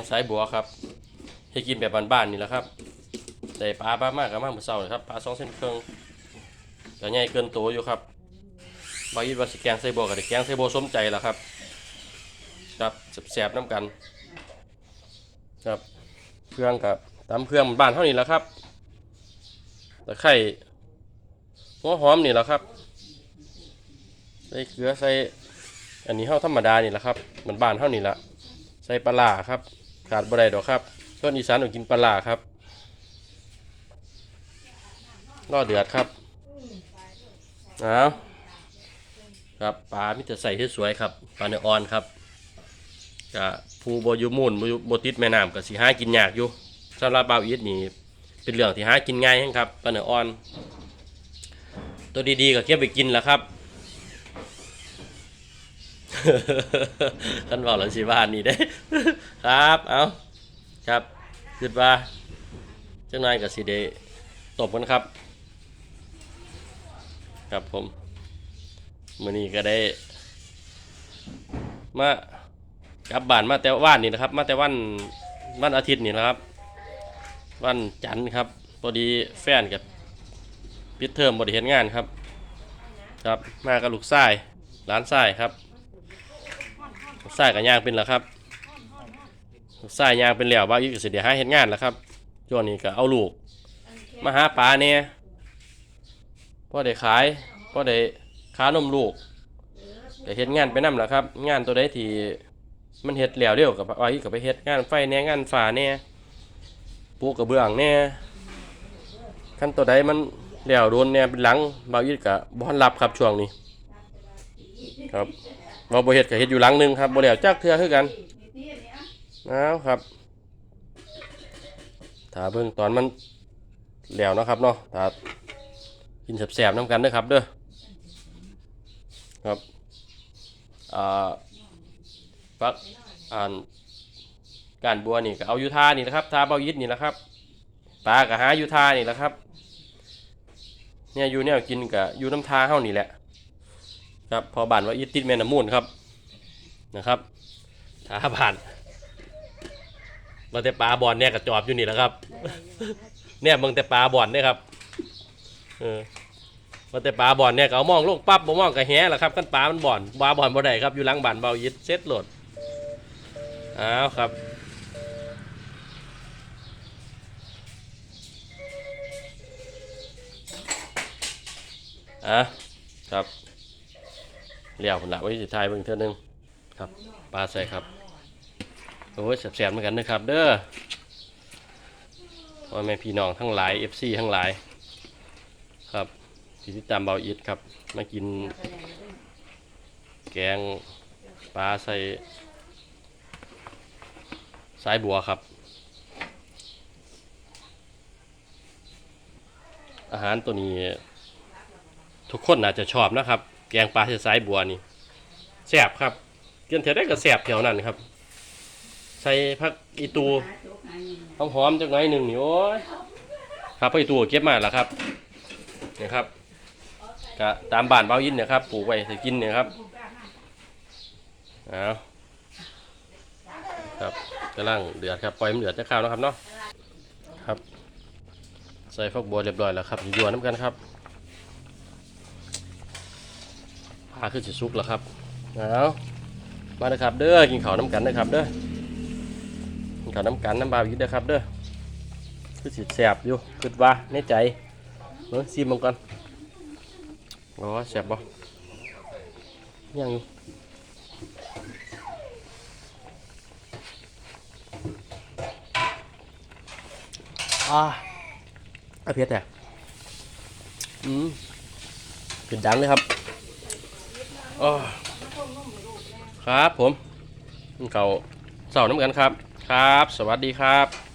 งสายบัวครับให้กินแบบบ้านๆนี่แหละครับได้ปลาบ้ามากกับมากเมื่อเช้าเลยครับปลาสองเส้นเครื่องก็ใหญ่เกินโตอยู่ครับบายิดว่าสิแกงใส่บัวกับแกงใส่บัวสมใจแล้วครับ ครับแสบๆน้ำกัน ครับเครื่องกับตำเครื่องบ้านเท่านี้แหล้วครับตะไคร้หัวหอมนี่แหละครับใส่เกลือใส่อันนี้เท่าธรรมดานี่แหละครับมันบ้านเท่านี้ละใส่ปลาร้าครับ ขาดบ่ได้ดอกครับคนอีสานต้องกินปลาครับรอเดือดครับเอาครับปลามิจะใส่ที่สวยครับปลาเนื้ออ่อนครับกะผู้บอยู่มูลบ่อติดแม่น้ำกับสีห้ากินยากอยู่สำหรับบ่าวอีทนี่เป็นเรื่องที่หากินง่ายครับปลาเนื้ออ่อน ตัวดีๆก็เก็บไปกินแล้วครับท่านบอกแล้วสิบ้านนี่ได้ ครับเอาครับคิดว่าจังนายกับสีเดตบกันครับ ครับผมมื่อนี้ก็ได้ มากลับบ้านมาแต่ว่านนี่นะครับ มาแต่วันวันอาทิตย์นี่นะครับ วันจันทร์ครับพอดีแฟนกับปิดเทอมบริเห็นงานครับ ครับมากับลูกชายร้านชายครับไสายกับยางเป็นแล้วครับ สายยางเป็นแล้วว่าอีกสิเดียวหาเห็นงานแล้วครับช่วงนี้ก็เอาลูก มาหาปลาเนี่ยพ่อได้ขายพ่อได้ค้านมลูกก็เห็นงานไปนั่นแหละครับ งานตัวใดที่มันเฮ็ดแล้วเร็วกับว่าอีกกับไปเฮ็ดงานไฟเนี่ยงานฝาเนี่ยปูกระเบื้องเนี่ยขั้นตัวใดมันแล้วโดนเนี่ยเป็นหลังบาวอีกกับบอนรับครับช่วงนี้ ครับว่าบ่เฮ็ดก็เฮ็ดอยู่หลังหนึงครับบ่แล้วจักเทื่อคือกัน เอาครับถ้าเบิ่งตอนมันแล้วนะครับเนาะถ้ากินแซ่บๆนํกันเด้อครับเด้อครับอ่าฟักอ่านการบัวนี่ก็เอาอยู่ท่านี่นะครับท่าเบายิดนี่แหละครับปลาก็หาอยู่ท่านี่แหละครับเนี่ยอยู่แนวกินก็อยู่น้ำทาเฮานี่แหละครับพอบานว่าอีติดแม่น้ำมูลครับนะครับถ้าผ่าน มาแต่ปลาบอลเนี่ยกับจอบอยู่นี่แหละครับ เนี่ยมึงแต่ปลาบอลเนี่ยครับ เออมาแต่ปลาบอลเนี่ยก็เอามองลงปั๊บบ่มองกับแหแหละครับกันปลามันบอลปลาบอลบ่ได้ครับอยู่หลังบานเบายิดเซ็ตโหลดอ้าวครับอะครับเลี้ยวผลละไว้สุดท้ายเบิ่งเท่านึงครับปลาใส่ครับ โอ้ยแสบๆเหมือนกันนะครับ เด้อพ่อแม่พี่น้องทั้งหลาย FC ทั้งหลาย ครับที่ติดตามเบาอิดครับ มากิน แกงปลาใส่สายบัวครับ อาหารตัวนี้ ทุกคนอาจจะชอบนะครับ แกงปลาใส่สายบัวนี่แซ่บครับกินเท่าได้ก็แซ่บแถวนั้นครับ ใส่ผักอีตูหอมหอมๆจักหน่อยหนึ่งนี่โอ้ยครับผักอีตูก็เก็บมาแล้วครับนี่ครับก็ตามบ้านเบายินเนี่ยครับปลูกไว้ใส่กินเนี่ยครับเอาครับกำลังเดือดครับปล่อยมันเดือดจะข้าวนะครับเนาะครับ ใส่ฟักบัวเรียบร้อยแล้วครับยั่วน้ำกันครับปลาขึ้นสิสุกแล้วครับเอามาเด้อครับเด้อกินข้าวน้ำกันเด้อครับเด้อกิน ข้าวน้ำกันน้ำบาวยิดเด้อครับเด้อคือสิแสบอยู่คิดว่าในใจเบิ่งซีมมันก่อนโอ้แสบบ่ยังอยู่อ่าอาเพียแต่อืมเป็นดังเลยครับอ๋อครับผม เขาเสาน้ำกันครับ ครับ สวัสดีครับ